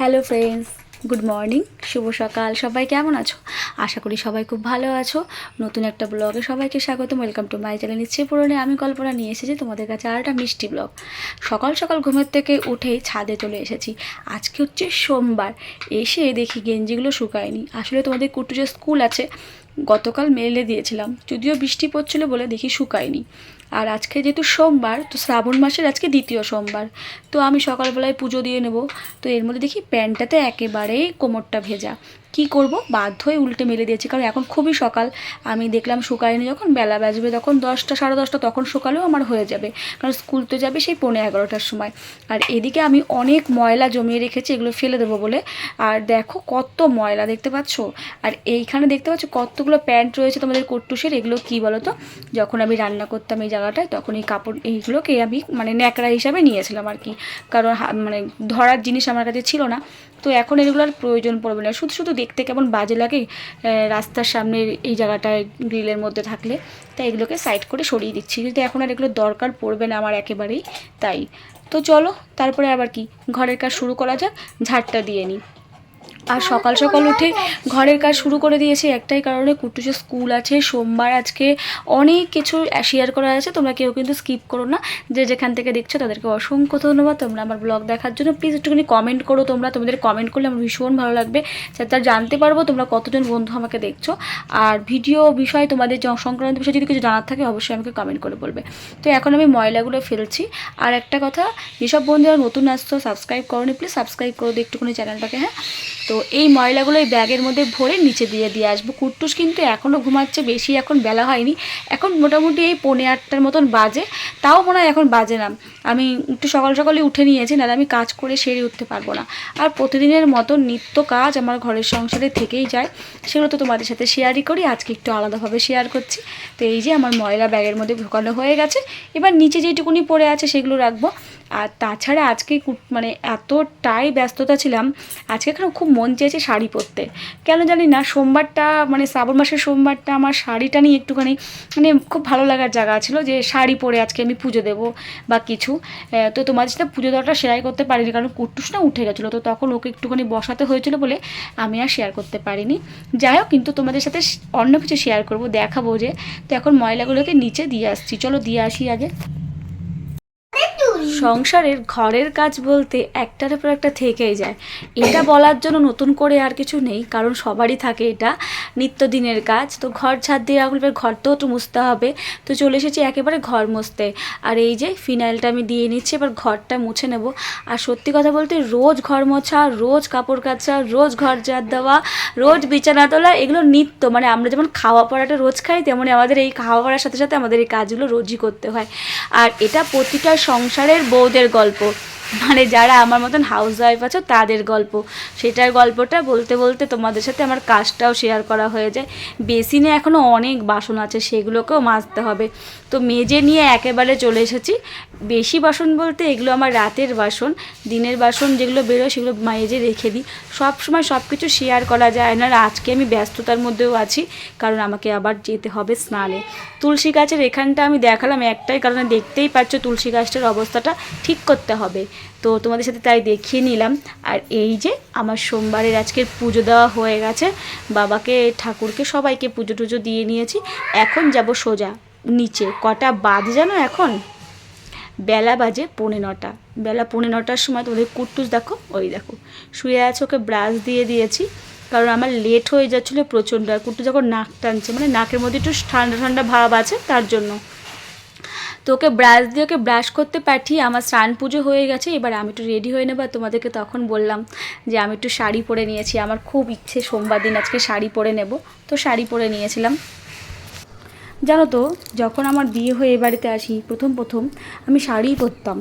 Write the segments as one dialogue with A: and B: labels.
A: Hello friends, good morning, শুভ সকাল। সবাই কেমন আছো? আশা করি সবাই খুব ভালো আছো। নতুন একটা ব্লগে সবাইকে স্বাগত ওয়েলকাম টু মাই চ্যানেল ইচ্ছে পুরনে। আমি কল্পনা নিয়ে এসেছি তোমাদের কাছে আর একটা মিষ্টি ব্লগ। সকাল সকাল ঘুমের থেকে উঠেই ছাদে চলে এসেছি। আজকে হচ্ছে সোমবার। এসে দেখি গেঞ্জিগুলো শুকায়নি। আসলে তোমাদের কুটু যে স্কুল আছে। গতকাল মেলে দিয়েছিলাম। যদিও বৃষ্টি পড়ছিল বলে দেখি শুকায়নি। আর আজকে যেহেতু সোমবার, তো শ্রাবণ মাসের আজকে দ্বিতীয় সোমবার, তো আমি সকালবেলায় পুজো দিয়ে নেব। তো এর মধ্যে দেখি প্যান্টটাতে একেবারেই কোমরটা ভেজা। কি করব? বাধ্য হয়ে উল্টে মেলে দিয়েছি। কারণ এখন খুবই সকাল। আমি দেখলাম শুকায়নি যখন, বেলা বাজবে তখন দশটা, সাড়ে দশটা, তখন সকালেও আমার হয়ে যাবে। কারণ স্কুল তো যাবে সেই পৌনে এগারোটার সময়। আর এদিকে আমি অনেক ময়লা জমিয়ে রেখেছি, এগুলো ফেলে দেবো বলে। আর দেখো কত ময়লা দেখতে পাচ্ছ? আর এইখানে দেখতে পাচ্ছ কতগুলো প্যান্ট রয়েছে তোমাদের কট্টুসের? এগুলো কি বলো তো যখন আমি রান্না করতাম এই জায়গাটায়, তখন এই কাপড়, এইগুলোকে আমি মানে ন্যাকড়া হিসাবে নিয়েছিলাম আর কি। কারণ মানে ধরার জিনিস আমার কাছে ছিল না। তো এখন এগুলোর প্রয়োজন পড়বে না। শুধু শুধু দেখতে কেমন বাজে লাগে রাস্তার সামনে এই জায়গাটায় গ্রিলের মধ্যে থাকলে। তাই এগুলোকে সাইড করে সরিয়ে দিচ্ছি। কিন্তু এখন আর এগুলো দরকার পড়বে না আমার একেবারেই, তাই। তো চলো, তারপরে আবার কি? ঘরের কাজ শুরু করা যাক, ঝাড়টা দিয়ে নিই। আর সকাল সকাল উঠে ঘরের কাজ শুরু করে দিয়েছি। একটাই কারণে কুটুসের স্কুল আছে, সোমবার আজকে অনেক কিছু শেয়ার করা আছে, তোমরা কেউ কিন্তু স্কিপ করো না। যে যেখান থেকে দেখছ তাদেরকে অসংখ্য ধন্যবাদ। তোমরা আমার ব্লগ দেখার জন্য প্লিজ একটুখানি কমেন্ট করো তোমরা। তোমাদের কমেন্ট করলে আমার ভীষণ ভালো লাগবে। যাতে জানতে পারব, তোমরা কতজন বন্ধু আমাকে দেখছ। আর ভিডিও বিষয় তোমাদের সংক্রান্ত বিষয়ে যদি কিছু জানার থাকে, অবশ্যই আমাকে কমেন্ট করে বলবে। তো এখন আমি ময়লাগুলো ফেলছি। আর একটা কথা, যেসব বন্ধুরা নতুন আসছো সাবস্ক্রাইব করোনি প্লিজ সাবস্ক্রাইব করে দিও একটুখানি চ্যানেলটাকে হ্যাঁ? তো এই ময়লাগুলো এই ব্যাগের মধ্যে ভরে নিচে দিয়ে দিয়ে আসব। কুট্টুস কিন্তু এখনও ঘুমাচ্ছে, বেশি এখন বেলা হয়নি। এখন মোটামুটি এই পৌনে আটটার মতন বাজে, তাও মনে হয় এখন বাজে না। আমি একটু সকাল সকালে উঠে নিয়েছি, নাহলে আমি কাজ করে সেরে উঠতে পারব না। আর প্রতিদিনের মতো নিত্য কাজ আমার ঘরের সংসারে থেকেই যায়। সেগুলো তো তোমাদের সাথে শেয়ারই করি, আজকে একটু আলাদাভাবে শেয়ার করছি। তো এই যে আমার ময়লা ব্যাগের মধ্যে ঢোকানো হয়ে গেছে, এবার নিচে যেটুকুনি পড়ে আছে সেগুলো রাখব। আর তাছাড়া আজকে মানে এতটাই ব্যস্ততা ছিলাম, আজকে এখানে খুব মন চেয়েছে শাড়ি পরতে। কেন জানি না, সোমবারটা মানে শ্রাবণ মাসের সোমবারটা আমার শাড়িটা নিয়ে একটুখানি মানে খুব ভালো লাগার জায়গা ছিল যে শাড়ি পরে আজকে আমি পুজো দেবো বা কিছু। তো তোমাদের সাথে পুজো দেওয়াটা শেয়ার করতে পারিনি, কারণ কুট্টুস না উঠে গেছিল, তো তখন ওকে একটুখানি বসাতে হয়েছিল বলে আমি আর শেয়ার করতে পারিনি। যাই হোক, কিন্তু তোমাদের সাথে অন্য কিছু শেয়ার করব, দেখাবো যে। তো এখন ময়লাগুলোকে নিচে দিয়ে আসছি, চলো দিয়ে আসি আগে। সংসারের ঘরের কাজ বলতে একটার পর একটা থেকেই যায়। এটা বলার জন্য নতুন করে আর কিছু নেই, কারণ সবারই থাকে এটা নিত্যদিনের কাজ। তো ঘর ছাদ দিয়ে রাখলে ঘরটাও তো মুছতে হবে, তো চলে এসেছি একেবারে ঘর মুছতে। আর এই যে ফিনাইলটা আমি দিয়ে নিচ্ছি, এবার ঘরটা মুছে নেব। আর সত্যি কথা বলতে রোজ ঘর মোছা, রোজ কাপড় কাচা, রোজ ঘর ঝাড় দেওয়া, রোজ বিছানা তোলা, এগুলো নিত্য। মানে আমরা যেমন খাওয়া পড়াটা রোজ খাই তেমনই আমাদের এই খাওয়া পড়ার সাথে সাথে আমাদের এই কাজগুলো রোজই করতে হয়। আর এটা প্রতিটা সংসারের বউদের গল্প। মানে যারা আমার মতন হাউস ওয়াইফ আছো, তাদের গল্প। সেটার গল্পটা বলতে বলতে তোমাদের সাথে আমার কাজটাও শেয়ার করা হয়ে যায়। বেসিনে এখনও অনেক বাসন আছে, সেগুলোকেও মাজতে হবে। তো মেজে নিয়ে একেবারে চলে এসেছি। বেশি বাসন বলতে এগুলো আমার রাতের বাসন, দিনের বাসন যেগুলো বেরোয় সেগুলো মেজে রেখে দিই। সব সময় সব কিছু শেয়ার করা যায় না আজকে আমি ব্যস্ততার মধ্যেও আছি, কারণ আমাকে আবার যেতে হবে স্নানে। তুলসী গাছের এখানটা আমি দেখালাম একটাই কারণে, দেখতেই পাচ্ছ তুলসী গাছটার অবস্থাটা ঠিক করতে হবে। তো তোমাদের সাথে তাই দেখিয়ে নিলাম। আর এই যে আমার সোমবারের আজকের পুজো দেওয়া হয়ে গেছে, বাবাকে, ঠাকুরকে সবাইকে পুজো টুজো দিয়ে নিয়েছি। এখন যাব সোজা নিচে। কটা বাদ জানো এখন? বেলা বাজে পৌনে নটা। বেলা পৌনে নটার সময় তোমাদের কুট্টুস দেখো, ওই দেখো। শুয়ে আছে, ওকে ব্রাশ দিয়ে দিয়েছি, কারণ আমার লেট হয়ে যাচ্ছিল প্রচণ্ড, আর কুট্টু যখন নাক টানছে মানে নাকের মধ্যে একটু ঠান্ডা ঠান্ডা ভাব আছে তার জন্য। তো ওকে ব্রাশ দিয়ে ওকে ব্রাশ করতে পাঠিয়ে আমার স্নান পুজো হয়ে গেছে, এবার আমি একটু রেডি হয়ে নেব। তোমাদেরকে তখন বললাম যে আমি একটু শাড়ি পরে নিয়েছি, আমার খুব ইচ্ছে সোমবার দিন আজকে শাড়ি পরে নেব। তো শাড়ি পরে নিয়েছিলাম। জানো তো, যখন আমার বিয়ে হয়ে এ বাড়িতে আসি, প্রথম প্রথম আমি শাড়িই পরতাম।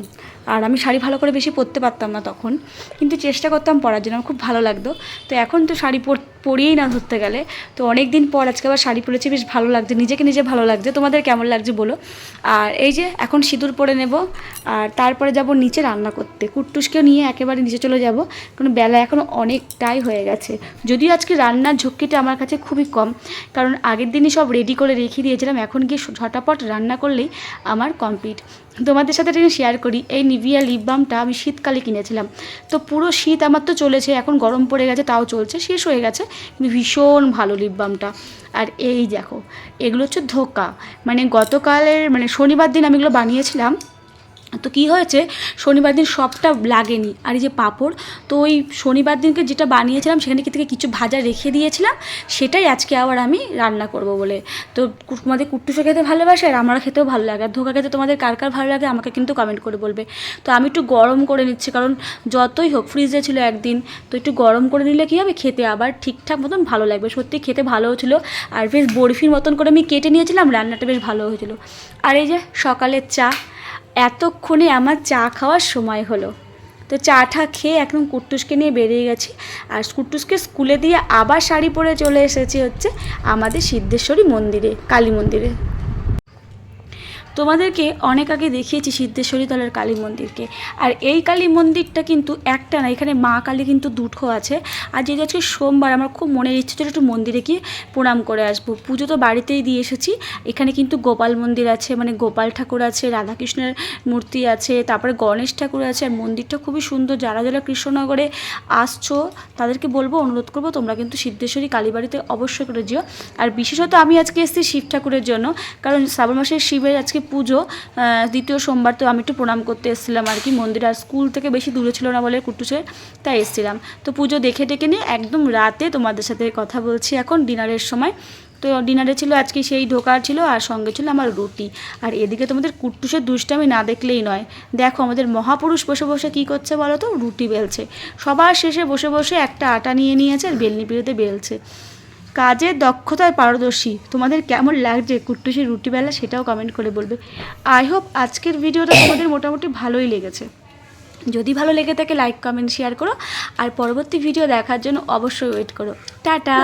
A: আর আমি শাড়ি ভালো করে বেশি পরতে পারতাম না তখন। কিন্তু চেষ্টা করতাম পরার জন্য, আমার খুব ভালো লাগতো। তো এখন তো শাড়ি পর পরিয়েই না ধরতে গেলে। তো অনেক দিন পর আজকে আবার শাড়ি পরেছি, বেশ ভালো লাগছে, নিজেকে নিজে ভালো লাগছে। তোমাদের কেমন লাগছে বলো? আর এই যে এখন সিঁদুর পরে নেব, আর তারপরে যাব নিচে রান্না করতে। কুট্টুসকেও নিয়ে একেবারে নিচে চলে যাব, কারণ বেলা এখনও অনেকটাই হয়ে গেছে। যদিও আজকে রান্নার ঝক্কিটা আমার কাছে খুবই কম, কারণ আগের দিনই সব রেডি করে রেখে দিয়েছিলাম, এখন গিয়ে ঝটাপট রান্না করলেই আমার কমপ্লিট তোমাদের সাথে এটা শেয়ার করি। এই নিভিয়া লিপ বামটা আমি শীতকালে কিনেছিলাম। তো পুরো শীত আমার তো চলেছে, এখন গরম পড়ে গেছে, তাও চলছে, শেষ হয়ে গেছে। কিন্তু ভীষণ ভালো লিপ বামটা আর এই দেখো, এগুলো হচ্ছে ধোকা। মানে গতকালের মানে শনিবার দিন আমি এগুলো বানিয়েছিলাম। তো কি হয়েছে? শনিবার দিন সবটা লাগেনি। আর এই যে পাঁপড়, তো ওই শনিবার দিনকে যেটা বানিয়েছিলাম, সেখানে থেকে কিছু ভাজা রেখে দিয়েছিলাম, সেটাই আজকে আবার আমি রান্না করব বলে। তো তোমাদের কুট্টুসে খেতে ভালোবাসে, আর আমার খেতেও ভালো লাগে। আর ধোকা খেতে তোমাদের কার কার ভালো লাগে, আমাকে কিন্তু কমেন্ট করে বলবে। তো আমি একটু গরম করে নিচ্ছি, কারণ যতই হোক ফ্রিজে ছিল একদিন, তো একটু গরম করে নিলে কী হবে? খেতে আবার ঠিকঠাক মতন ভালো লাগবে। সত্যি খেতে ভালোও ছিল, আর বেশ বরফির মতন করে আমি কেটে নিয়েছিলাম, রান্নাটা বেশ ভালো হয়েছিল। আর এই যে সকালের চা এতক্ষণে আমার চা খাওয়ার সময় হলো। তো চা ঠা খেয়ে একদম কুট্টুসকে নিয়ে বেরিয়ে গেছি আর কুট্টুসকে স্কুলে দিয়ে আবার শাড়ি পরে চলে এসেছি হচ্ছে আমাদের সিদ্ধেশ্বরী মন্দিরে, কালী মন্দিরে। তোমাদেরকে অনেক আগে দেখিয়েছি সিদ্ধেশ্বরী তলার কালী মন্দিরকে। আর এই কালী মন্দিরটা কিন্তু একটা না, এখানে মা কালী কিন্তু দুটো আছে। আর যেহেতু আজকে সোমবার, আমার খুব মনের ইচ্ছে ছিল একটু মন্দিরে গিয়ে প্রণাম করে আসব। পুজো তো বাড়িতেই দিয়ে এসেছি। এখানে কিন্তু গোপাল মন্দির আছে মানে গোপাল ঠাকুর আছে, রাধাকৃষ্ণের মূর্তি আছে, তারপরে গণেশ ঠাকুর আছে। আর মন্দিরটা খুবই সুন্দর, যারা যারা কৃষ্ণনগরে আসছো তাদেরকে বলব, অনুরোধ করব, তোমরা কিন্তু সিদ্ধেশ্বরী কালীবাড়িতে অবশ্যই করে যেও। আর বিশেষত আমি আজকে এসেছি শিব ঠাকুরের জন্য, কারণ শ্রাবণ মাসের শিবের আজকে পুজো দ্বিতীয় সোমবার তো আমি একটু প্রণাম করতে এসেছিলাম আর কি। মন্দির আর স্কুল থেকে বেশি দূরে ছিল না বলে কুটুসে তাই এসেছিলাম। তো পুজো দেখে টেকে নিয়ে একদম রাতে তোমাদের সাথে কথা বলছি এখন ডিনারের সময়। তো ডিনারে ছিল আজকে সেই ঢোকার ছিল আর সঙ্গে ছিল আমার রুটি। আর এদিকে তোমাদের কুট্টুসের দুষ্টামি না দেখলেই নয়। দেখো আমাদের মহাপুরুষ বসে বসে কী করছে বলো তো? রুটি বেলছে। সবার শেষে বসে বসে একটা আটা নিয়ে নিয়েছে আর বেলনি পিড়িতে বেলছে। কাজের দক্ষতায় পারদর্শী। তোমাদের কেমন লাগছে কুট্টুসি রুটিবেলা সেটাও কমেন্ট করে বলবে। আই হোপ আজকের ভিডিওটা তোমাদের মোটামুটি ভালোই লেগেছে। যদি ভালো লেগে থাকে লাইক কমেন্ট শেয়ার করো। আর পরবর্তী ভিডিও দেখার জন্য অবশ্যই ওয়েট করো। টাটা!